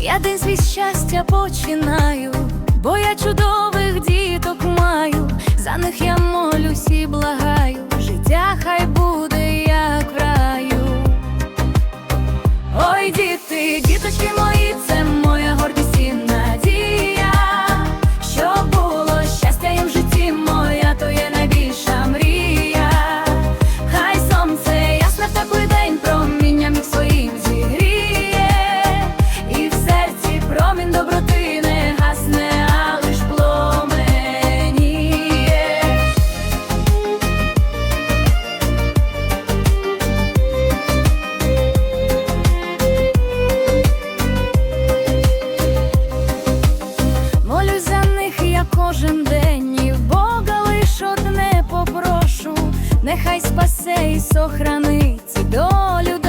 Я день свій щастя починаю, бо я чудових діток маю, за них я нехай спасе і сохранить долю.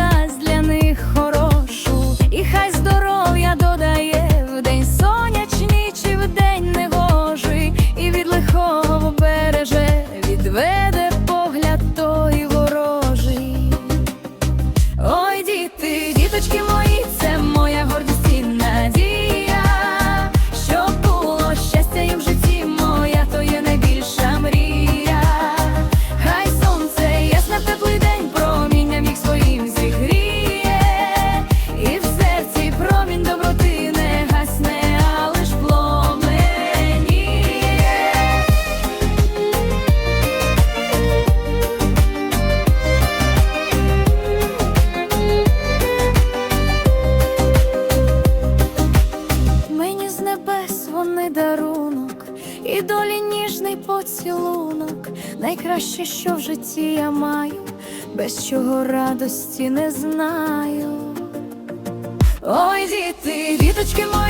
небес вони дарунок, і долі ніжний поцілунок, найкраще, що в житті я маю, без чого радості не знаю. Ой, діти, діточки мої.